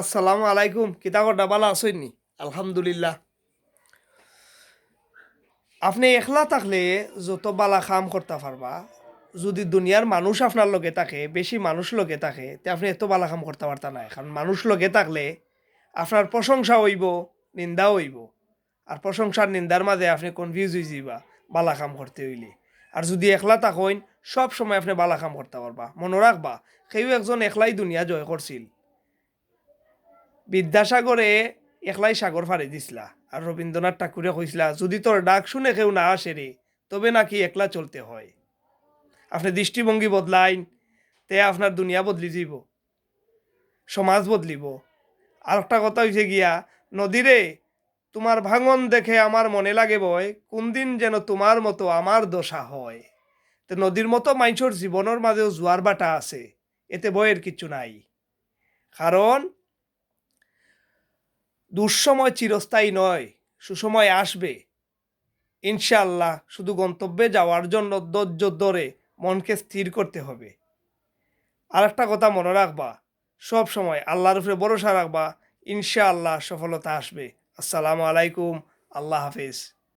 আসসালামু আলাইকুম। কিতাব ডাবালা আসইনি আলহামদুলিল্লাহ। আপনি একলা থাকলে যত বালা কাম করতে পারবা, যদি দুনিয়ার মানুষ আপনার লগে থাকে, বেশি মানুষ লগে থাকে, তে আপনি এত বালা কাম করতে পারতা না কারণ মানুষ লগে থাকলে আপনার প্রশংসা হইব, নিন্দাও হইব। আর প্রশংসার নিন্দার মাঝে আপনি কনফিউজ হয়ে যাইবা, বালা কাম করতে হইলে। আর যদি একলা থাকেন সব সময় আপনি বালা কাম করতে পারবা। মনে রাখবা সেও একজন একলাই দুনিয়া জয় করছিল। বিদ্যাসাগরে একলাই সাগর ফাড়ি দিছিলা। আর রবীন্দ্রনাথ ঠাকুরে কইসলা যদি তোর ডাক শুনে কেউ না আসে রে তবে নাকি একলা চলতে হয়। আপনি দৃষ্টিভঙ্গি বদলাইন, তে আপনার দুনিয়া বদলি যাব, সমাজ বদলিব। আর একটা কথা হয়েছে গিয়া নদীরে তোমার ভাঙন দেখে আমার মনে লাগে বয় কোন দিন যেন তোমার মতো আমার দশা হয়। তো নদীর মতো মাইনসর জীবনের মাঝেও জোয়ার বাটা আছে, এতে বয়ের কিচ্ছু নাই। কারণ দুঃসময় চিরস্থায়ী নয়, সুসময় আসবে। ইনশাআল্লাহ, শুধু গন্তব্যে যাওয়ার জন্য ধৈর্য ধরে মনকে স্থির করতে হবে। আর একটা কথা মনে রাখবা, সব সময় আল্লাহর উপরে ভরসা রাখবা, ইনশাআল্লাহ সফলতা আসবে। আসসালামু আলাইকুম, আল্লাহ হাফিজ।